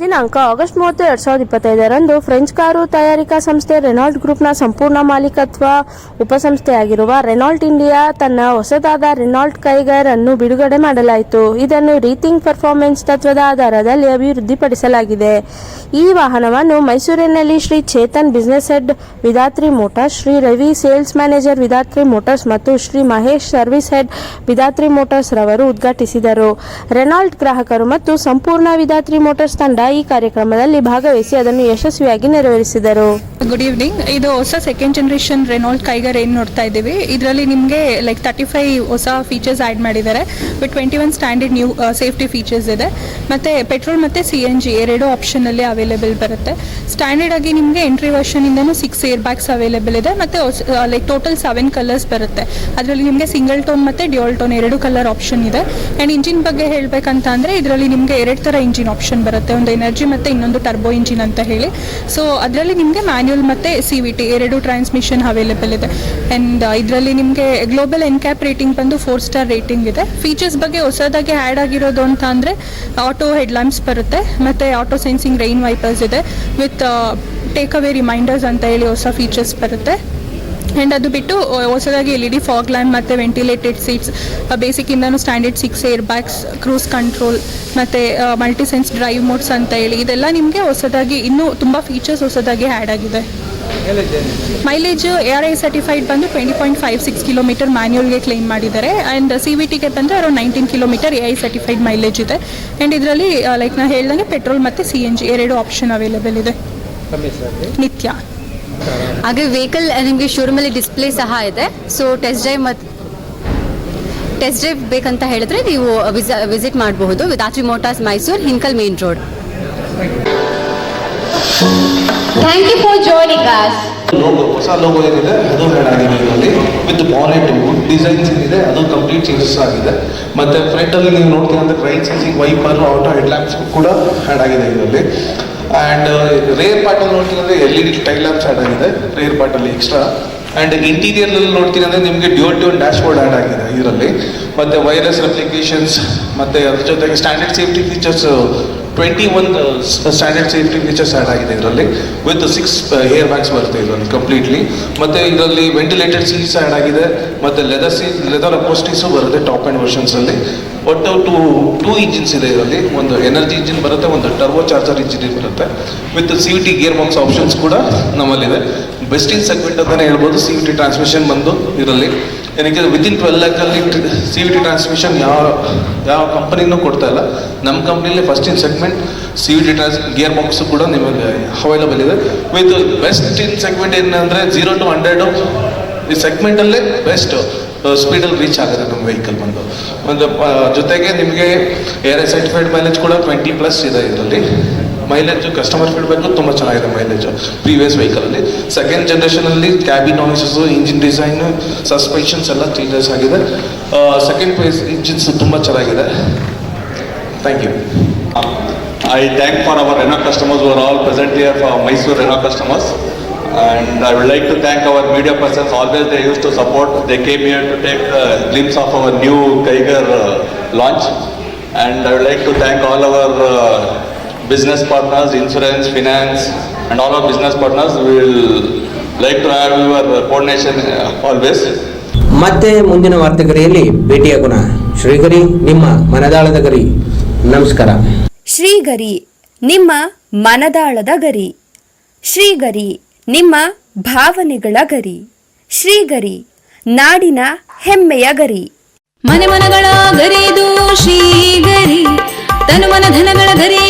ದಿನಾಂಕ ಆಗಸ್ಟ್ ಮೂವತ್ತು, ಎರಡು ಸಾವಿರದ ಇಪ್ಪತ್ತೈದರಂದು ಫ್ರೆಂಚ್ ಕಾರು ತಯಾರಿಕಾ ಸಂಸ್ಥೆ ರೆನಾಲ್ಟ್ ಗ್ರೂಪ್ನ ಸಂಪೂರ್ಣ ಮಾಲೀಕತ್ವ ಉಪಸಂಸ್ಥೆಯಾಗಿರುವ ರೆನಾಲ್ಟ್ ಇಂಡಿಯಾ ತನ್ನ ಹೊಸದಾದ ರೆನಾಲ್ಟ್ ಕೈಗರ್ ಅನ್ನು ಬಿಡುಗಡೆ ಮಾಡಲಾಯಿತು. ಇದನ್ನು ರೀತಿಂಗ್ ಪರ್ಫಾರ್ಮೆನ್ಸ್ ತತ್ವದ ಆಧಾರದಲ್ಲಿ ಅಭಿವೃದ್ಧಿಪಡಿಸಲಾಗಿದೆ. ಈ ವಾಹನವನ್ನು ಮೈಸೂರಿನಲ್ಲಿ Shri Chetan business head Vidhatri motors, Shri Ravi sales manager Vidhatri motors ಮತ್ತು Shri Mahesh service head Vidhatri motors ರವರು ಉದ್ಘಾಟಿಸಿದರು. ರೆನಾಲ್ಟ್ ಗ್ರಾಹಕರು ಮತ್ತು ಸಂಪೂರ್ಣ ವಿಧಾತ್ರಿ ಮೋಟಾರ್ಸ್ ತಂಡ ಈ ಕಾರ್ಯಕ್ರಮದಲ್ಲಿ ಭಾಗವಹಿಸಿ ಅದನ್ನು ಯಶಸ್ವಿಯಾಗಿ ನೆರವೇರಿಸಿದರು. ಗುಡ್ ಈವ್ನಿಂಗ್ ಇದು ಹೊಸ ಸೆಕೆಂಡ್ ಜನರೇಷನ್ ರೆನಾಲ್ಟ್ ಕೈಗರ್ ಏನು ನೋಡ್ತಾ ಇದ್ದೀವಿ? ಇದರಲ್ಲಿ ನಿಮಗೆ ಲೈಕ್ ತರ್ಟಿ ಫೈವ್ ಹೊಸ ಫೀಚರ್ಸ್ ಆ್ಯಡ್ ಮಾಡಿದ್ದಾರೆ. But twenty one standard new safety features ಇದೆ. ಮತ್ತು ಪೆಟ್ರೋಲ್ ಮತ್ತು ಸಿ ಎನ್ ಜಿ ಎರಡು ಆಪ್ಷನಲ್ಲಿ ಅವೈಲೇಬಲ್ ಬರುತ್ತೆ. ಸ್ಟ್ಯಾಂಡರ್ಡ್ ಆಗಿ ನಿಮಗೆ ಎಂಟ್ರಿ ವರ್ಷನಿಂದನೂ ಸಿಕ್ಸ್ ಏರ್ ಬ್ಯಾಗ್ಸ್ ಅವೈಲೇಬಲ್ ಇದೆ. ಮತ್ತು ಲೈಕ್ ಟೋಟಲ್ ಸೆವೆನ್ ಕಲರ್ಸ್ ಬರುತ್ತೆ. ಅದರಲ್ಲಿ ನಿಮಗೆ ಸಿಂಗಲ್ ಟೋನ್ ಮತ್ತು ಡ್ಯೂಯಲ್ ಟೋನ್ ಎರಡು ಕಲರ್ ಆಪ್ಷನ್ ಇದೆ. ಆ್ಯಂಡ್ ಇಂಜಿನ್ ಬಗ್ಗೆ ಹೇಳಬೇಕಂತ ಅಂದರೆ, ಇದರಲ್ಲಿ ನಿಮಗೆ ಎರಡು ಥರ ಇಂಜಿನ್ ಆಪ್ಷನ್ ಬರುತ್ತೆ. ಒಂದು ಎನರ್ಜಿ ಮತ್ತು ಇನ್ನೊಂದು ಟರ್ಬೋ ಇಂಜಿನ್ ಅಂತ ಹೇಳಿ. ಸೊ ಅದರಲ್ಲಿ ನಿಮಗೆ ಮ್ಯಾನ್ಯುಯಲ್ ಮತ್ತು ಸಿ ವಿ ಟಿ ಎರಡು ಟ್ರಾನ್ಸ್ಮಿಷನ್ ಅವೈಲೇಬಲ್ ಇದೆ. ಆ್ಯಂಡ್ ಇದರಲ್ಲಿ ನಿಮಗೆ ಗ್ಲೋಬಲ್ ಎನ್ ಕ್ಯಾಪ್ ರೇಟಿಂಗ್ ಬಂದು ಫೋರ್ ಸ್ಟಾರ್ ರೇಟಿಂಗ್ ಇದೆ. ಫೀಚರ್ಸ್ ಬಗ್ಗೆ ಹೊಸದಾಗಿ ಆ್ಯಡ್ ಆಗಿರೋದು ಅಂತ ಅಂದರೆ ಆಟೋ ಹೆಡ್ ಲ್ಯಾಂಪ್ಸ್ ಬರುತ್ತೆ, ಮತ್ತು ಆಟೋ ಸೆನ್ಸಿಂಗ್ ರೈನ್ ವೈಪರ್ಸ್ ಇದೆ ವಿತ್ ಟೇಕ್ ಅವೇ ರಿಮೈಂಡರ್ಸ್ ಅಂತ ಹೇಳಿ ಹೊಸ ಫೀಚರ್ಸ್ ಬರುತ್ತೆ. ಆ್ಯಂಡ್ ಅದು ಬಿಟ್ಟು ಹೊಸದಾಗಿ L E D fog lamp ಮತ್ತು ventilated seats ಬೇಸಿಕ್ಕಿಂದನೂ standard six air bags cruise control ಮತ್ತು ಮಲ್ಟಿಸೆನ್ಸ್ ಡ್ರೈವ್ ಮೋಡ್ಸ್ ಅಂತ ಹೇಳಿ. ಇದೆಲ್ಲ ನಿಮಗೆ ಹೊಸದಾಗಿ ಇನ್ನೂ ತುಂಬ ಫೀಚರ್ಸ್ ಹೊಸದಾಗಿ ಆ್ಯಡ್ ಆಗಿದೆ. Mileage A R I certified ಬಂದು twenty point five six kilometre ಮ್ಯಾನ್ಯುಯಲ್ಗೆ claim ಮಾಡಿದ್ದಾರೆ. ಆ್ಯಂಡ್ ಸಿ ವಿ ಟಿಗೆ ಬಂದರೆ around nineteen kilometre A I certified mileage ಇದೆ. ಆ್ಯಂಡ್ ಇದರಲ್ಲಿ ಲೈಕ್ ನಾನು ಹೇಳ್ದಂಗೆ ಪೆಟ್ರೋಲ್ ಮತ್ತು ಸಿ ಎನ್ ಜಿ ಎರಡು ಆಪ್ಷನ್ ಅವೈಲೇಬಲ್ ಇದೆ. ನಿತ್ಯ. ಹಾಗೆ ವೆಹಿಕಲ್ ನಿಮಗೆ ಶೋರೂಮಲ್ಲಿ ಡಿಸ್ಪ್ಲೇ ಸಹ ಇದೆ. ಸೊ ಟೆಸ್ಟ್ ಡ್ರೈವ್ ಮತ್ತು ಟೆಸ್ಟ್ ಡ್ರೈವ್ ಬೇಕಂತ ಹೇಳಿದ್ರೆ ನೀವು ವಿಸಿಟ್ ಮಾಡಬಹುದು ವಿದಾಚಿ motors Mysuru Hinkal main road thank you logo ಹೊಸ ಲೋಗೋ ಏನಿದೆ? ಅದು ಆ್ಯಡ್ ಆಗಿದೆ ಇದರಲ್ಲಿ. ವಿತ್ ಬಾನೆಟ್ ವುಡ್ ಡಿಸೈನ್ಸ್ ಏನಿದೆ, ಅದು ಕಂಪ್ಲೀಟ್ ಚೇಂಜಸ್ ಆಗಿದೆ. ಮತ್ತೆ ಫ್ರಂಟ್ ಅಲ್ಲಿ ನೀವು ನೋಡ್ತೀವಿ ಅಂದ್ರೆ rain sensing wiper auto head lamps ಕೂಡ ಆ್ಯಡ್ ಆಗಿದೆ ಇದರಲ್ಲಿ. ಆ್ಯಂಡ್ ರೇರ್ ಪಾರ್ಟ್ ಅಲ್ಲಿ ನೋಡ್ತೀನಿ ಅಂದರೆ L E D tail lamps add ಆಗಿದೆ ರೇರ್ ಪಾರ್ಟ್ ಅಲ್ಲಿ ಎಕ್ಸ್ಟ್ರಾ ಆ್ಯಂಡ್ ಇಂಟೀರಿಯರ್ ಅಲ್ಲಿ ನೋಡ್ತೀನಿ ಅಂದ್ರೆ ನಿಮಗೆ dual tone dashboard add ಆಗಿದೆ ಇದರಲ್ಲಿ. ಮತ್ತೆ ವೈರ್ಲೆಸ್ ಅಪ್ಲಿಕೇಶನ್ಸ್ ಮತ್ತೆ ಅದ್ರ ಜೊತೆಗೆ standard safety features twenty one standard safety features add ಆಗಿದೆ ಇದರಲ್ಲಿ. ವಿತ್ ಸಿಕ್ಸ್ ಹೇರ್ ಬ್ಯಾಗ್ಸ್ ಬರುತ್ತೆ ಇದರಲ್ಲಿ ಕಂಪ್ಲೀಟ್ಲಿ ಮತ್ತು ಇದರಲ್ಲಿ ವೆಂಟಿಲೇಟೆಡ್ ಸೀಟ್ಸ್ ಆ್ಯಡ್ ಆಗಿದೆ. ಮತ್ತು ಲೆದರ್ ಸೀಟ್ ಲೆದರ್ ಅಪೋಸ್ಟೀಸು ಬರುತ್ತೆ ಟಾಪ್ ಆ್ಯಂಡ್ ವರ್ಷನ್ಸಲ್ಲಿ ಒಟ್ಟು ಟೂ ಟೂ ಇಂಜಿನ್ಸ್ ಇದೆ ಇದರಲ್ಲಿ. ಒಂದು ಎನರ್ಜಿ ಇಂಜಿನ್ ಬರುತ್ತೆ, ಒಂದು ಟರ್ಬೋ ಚಾರ್ಜರ್ ಇಂಜಿನ್ ಬರುತ್ತೆ. With C V T gear box options ಕೂಡ ನಮ್ಮಲ್ಲಿದೆ. ಬೆಸ್ಟ್ ಇನ್ ಸೆಗ್ಮೆಂಟ್ ಅಂತಲೇ ಹೇಳ್ಬೋದು. ಸಿ ವಿ ಟಿ ಟ್ರಾನ್ಸ್ಮಿಷನ್ ಬಂದು ಇದರಲ್ಲಿ. ಏನಕ್ಕೆ ವಿತಿನ್ ಟ್ವೆಲ್ ಲ್ಯಾಕಲ್ಲಿ ಸಿ ವಿ ಟಿ ಟ್ರಾನ್ಸ್ಮಿಷನ್ ಯಾವ ಯಾವ ಕಂಪ್ನಿನೂ ಕೊಡ್ತಾ ಇಲ್ಲ. ನಮ್ಮ ಕಂಪ್ನಿಲಿ first in segment C V T trans gear box ಕೂಡ ನಿಮಗೆ ಅವೈಲಬಲ್ ಇದೆ. ವಿತ್ ಬೆಸ್ಟ್ ಇನ್ ಸೆಗ್ಮೆಂಟ್ ಏನಂದರೆ ಜೀರೋ ಟು ಹಂಡ್ರೆಡು ಈ ಸೆಗ್ಮೆಂಟಲ್ಲೇ ಬೆಸ್ಟ್ ಸ್ಪೀಡಲ್ಲಿ ರೀಚ್ ಆಗುತ್ತೆ ನಮ್ಮ ವೆಹಿಕಲ್ ಬಂದು. ಒಂದು ಜೊತೆಗೆ ನಿಮಗೆ ಏರ್ ಸರ್ಟಿಫೈಡ್ ಮೈಲೇಜ್ ಕೂಡ ಟ್ವೆಂಟಿ ಪ್ಲಸ್ ಇದೆ ಇದರಲ್ಲಿ. ಮೈಲೇಜ್ ಮೈಲೇಜು ಕಸ್ಟಮರ್ ಫೀಡ್ಬ್ಯಾಕು ತುಂಬ ಚೆನ್ನಾಗಿದೆ ಮೈಲೇಜು ಪ್ರೀವಿಯಸ್ ವೆಹಿಕಲಲ್ಲಿ ಸೆಕೆಂಡ್ ಜನ್ರೇಷನಲ್ಲಿ cabin noises engine design suspensions ಎಲ್ಲ ಚೇಂಜಸ್ ಆಗಿದೆ. ಸೆಕೆಂಡ್ ಪ್ರೈಸ್ ಇಂಜಿನ್ಸ್ ತುಂಬ ಚೆನ್ನಾಗಿದೆ. Thank you I thank for our Renault customers over all present year for Mysuru Renault customers and I would like to thank our media persons always they use to support they came here to take glimpse of our new Kiger launch and I would like to thank all our business partners, insurance, finance, and all our business partners. We will like to have your coordination uh, always. ಮತ್ತೆ ಮುಂದಿನ ವಾರ್ತೆಗರಿಯಲ್ಲಿ ಭೇಟಿಯಾಗೋಣ ಶ್ರೀಗರಿ ನಿಮ್ಮ ಮನದಾಳದ ಗರಿ. ನಮಸ್ಕಾರ. ಶ್ರೀಗರಿ ನಿಮ್ಮ ಮನದಾಳದ ಗರಿ. ಶ್ರೀಗರಿ ನಿಮ್ಮ ಭಾವನೆಗಳ ಗರಿ. ಶ್ರೀಗರಿ ನಾಡಿನ ಹೆಮ್ಮೆಯ ಗರಿ. ಮನೆ ಮನಗಳ ಗರಿದು ಶ್ರೀಗರಿ. ತನು ಮನ ಧನಗಳ ಗರಿದು ಶ್ರೀಗರಿ